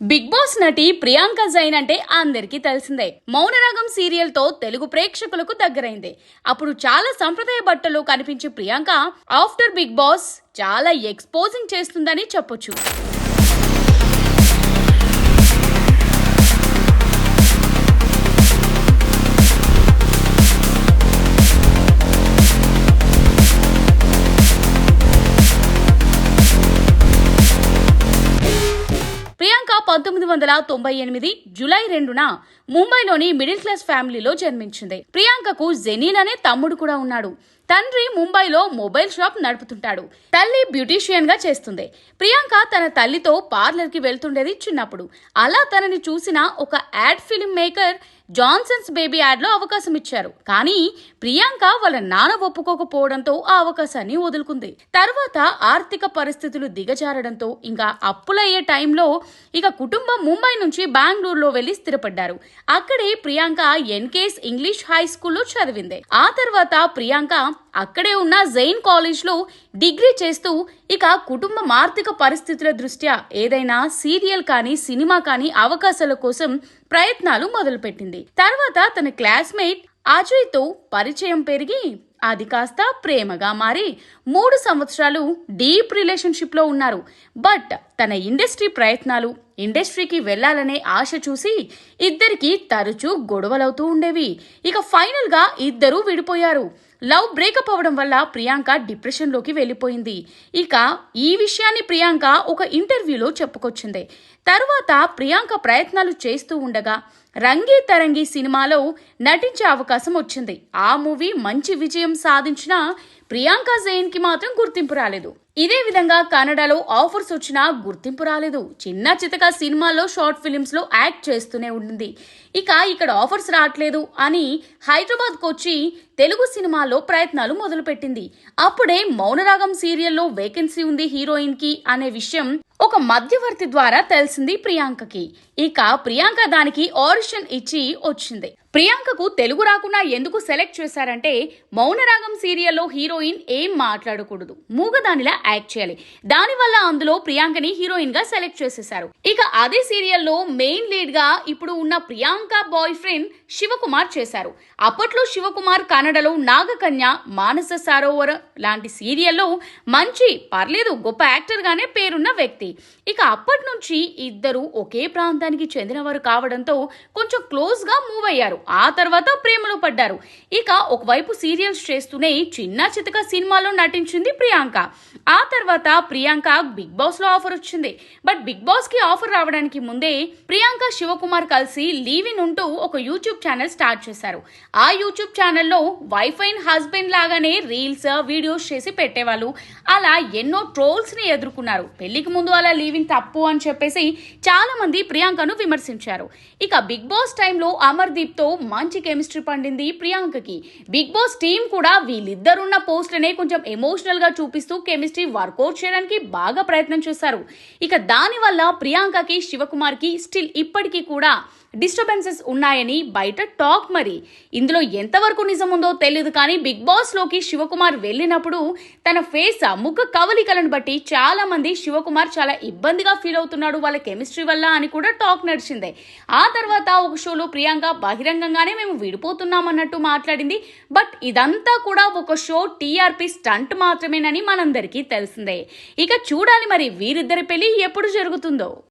Big boss నటి ప్రియాంక జైన్ అంటే అందరికీ తెలిసిందే. మౌనరాగం సీరియల్తో తెలుగు ప్రేక్షకులకు దగ్గరైంది. అప్పుడు చాలా సంప్రదాయ బట్టలు కనిపించే ప్రియాంక ఆఫ్టర్ బిగ్ బాస్ చాలా ఎక్స్పోజింగ్ చేస్తుందని చెప్పొచ్చు. పంతొమ్మిది వందల తొంభై ఎనిమిది జులై రెండున ముంబైలోని మిడిల్ క్లాస్ ఫ్యామిలీలో జన్మించింది. ప్రియాంకకు జెనీన్ అనే తమ్ముడు కూడా ఉన్నాడు. తండ్రి ముంబైలో మొబైల్ షాప్ నడుపుతుంటాడు. తల్లి బ్యూటీషియన్గా చేస్తుంది. ప్రియాంక తన తల్లితో పార్లర్కి వెళ్తుండేది చిన్నప్పుడు. అలా తనని చూసిన ఒక ad film maker Johnson's baby యాడ్లో అవకాశం ఇచ్చారు. కానీ ప్రియాంక వాళ్ళ నాన్న ఒప్పుకోకపోవడంతో ఆ అవకాశాన్ని వదులుకుంది. తర్వాత ఆర్థిక పరిస్థితులు దిగజారడంతో ఇంకా అప్పులయ్యే టైంలో ఇక కుటుంబం ముంబై నుంచి బెంగళూరులో వెళ్ళి స్థిరపడ్డారు. అక్కడే ప్రియాంక ఎన్కేస్ ఇంగ్లీష్ హై స్కూల్లో చదివింది. ఆ తర్వాత ప్రియాంక అక్కడే ఉన్న జైన్ కాలేజ్లో డిగ్రీ చేస్తూ ఇక కుటుంబం ఆర్థిక పరిస్థితుల దృష్ట్యా ఏదైనా సీరియల్ కానీ సినిమా కానీ అవకాశాల కోసం ప్రయత్నాలు మొదలుపెట్టింది. తర్వాత తన క్లాస్మేట్ అజయ్తో పరిచయం పెరిగి అది కాస్త ప్రేమగా మారి మూడు సంవత్సరాలు డీప్ రిలేషన్షిప్లో ఉన్నారు. బట్ తన ఇండస్ట్రీ ప్రయత్నాలు ఇండస్ట్రీకి వెళ్ళాలనే ఆశ చూసి ఇద్దరికి తరచూ గొడవలవుతూ ఉండేవి. ఇక ఫైనల్గా ఇద్దరూ విడిపోయారు. లవ్ బ్రేకప్ అవ్వడం వల్ల ప్రియాంక డిప్రెషన్లోకి వెళ్ళిపోయింది. ఇక ఈ విషయాన్ని ప్రియాంక ఒక ఇంటర్వ్యూలో చెప్పుకొచ్చింది. తర్వాత ప్రియాంక ప్రయత్నాలు చేస్తూ ఉండగా రంగీ తరంగి సినిమాలో నటించే అవకాశం వచ్చింది. ఆ మూవీ మంచి విజయం సాధించిన ప్రియాంక జైన్కి మాత్రం గుర్తింపు రాలేదు. ఇదే విధంగా కన్నడలో ఆఫర్స్ వచ్చినా గుర్తింపు రాలేదు. చిన్న చితక సినిమాల్లో షార్ట్ ఫిలిమ్స్లో యాక్ట్ చేస్తూనే ఉండింది ఇక ఇక్కడ ఆఫర్స్ రావట్లేదు అని హైదరాబాద్కు వచ్చి తెలుగు సినిమాలో ప్రయత్నాలు మొదలుపెట్టింది. అప్పుడే మౌనరాగం సీరియల్లో వేకెన్సీ ఉంది హీరోయిన్కి అనే విషయం ఒక మధ్యవర్తి ద్వారా తెలిసింది ప్రియాంకకి. ఇక ప్రియాంక దానికి ఆడిషన్ ఇచ్చి వచ్చింది. ప్రియాంకకు తెలుగు రాకుండా ఎందుకు సెలెక్ట్ చేశారంటే మౌనరాగం సీరియల్లో హీరోయిన్ ఏం మాట్లాడకూడదు. మూగదానిలా యాక్ట్ చేయాలి. దానివల్ల అందులో ప్రియాంకని హీరోయిన్గా సెలెక్ట్ చేసేశారు. ఇక అదే సీరియల్లో మెయిన్ లీడ్గా ఇప్పుడు ఉన్న ప్రియాంక బాయ్ ఫ్రెండ్ శివకుమార్ చేశారు. అప్పట్లో శివకుమార్ కన్నడలో నాగకన్య మానస సరోవర్ లాంటి సీరియల్లో మంచి పర్లేదు గొప్ప యాక్టర్గానే పేరున్న వ్యక్తి. ఇక అప్పటి నుంచి ఇద్దరు ఒకే ప్రాంతానికి చెందినవారు కావడంతో కొంచెం క్లోజ్గా మూవ్ అయ్యారు. ఆ తర్వాత ప్రేమలో పడ్డారు. ఇక ఒకవైపు సీరియల్స్ చేస్తూనే చిన్న చితక సినిమాలో నటించింది ప్రియాంక. ఆ తర్వాత ప్రియాంక బిగ్ బాస్లో ఆఫర్ వచ్చింది. బట్ బిగ్ బాస్కి ఆఫర్ రావడానికి ముందే ప్రియాంక శివకుమార్ కలిసి లీవ్ ఇన్ ఉంటూ ఒక యూట్యూబ్ ఛానల్ స్టార్ట్ చేశారు. ఆ యూట్యూబ్ ఛానల్లో వైఫ్ అండ్ హస్బెండ్ లాగానే రీల్స్ వీడియోస్ చేసి పెట్టేవాళ్ళు. అలా ఎన్నో ట్రోల్స్ని ఎదుర్కొన్నారు. పెళ్ళికి ముందు అలా లీవింగ్ తప్పు అని చెప్పేసి చాలా మంది ప్రియాంకను విమర్శించారు. ఇక బిగ్ బాస్ టైంలో అమర్దీప్తో మంచి కెమిస్ట్రీ పండింది ప్రియాంకకి. బిగ్ బాస్ టీం కూడా వీళ్ళిద్దరున్న పోస్ట్లనే కొంచెం ఎమోషనల్గా చూపిస్తూ కెమిస్ట్రీ వర్కౌట్ చేయడానికి బాగా ప్రయత్నం చేశారు. ఇక దానివల్ల ప్రియాంకకి శివకుమార్కి స్టిల్ ఇప్పటికీ కూడా డిస్టర్బెన్సెస్ ఉన్నాయని బయట టాక్ మరి. ఇందులో ఎంతవరకు నిజం ఉందో తెలియదు కానీ బిగ్ బాస్లోకి శివకుమార్ వెళ్ళినప్పుడు తన ఫేస్ ముఖ కవలికలను బట్టి చాలా మంది శివకుమార్ చాలా ఇబ్బందిగా ఫీల్ అవుతున్నాడు వాళ్ళ కెమిస్ట్రీ వల్ల అని కూడా టాక్ నడిచింది. ఆ తర్వాత ఒక షోలో ప్రియాంక బహిరంగంగానే మేము విడిపోతున్నాం అన్నట్టు మాట్లాడింది. బట్ ఇదంతా కూడా ఒక షో టీఆర్పీ స్టంట్ మాత్రమేనని మనందరికీ తెలిసిందే. ఇక చూడాలి మరి వీరిద్దరి పెళ్ళి ఎప్పుడు జరుగుతుందో.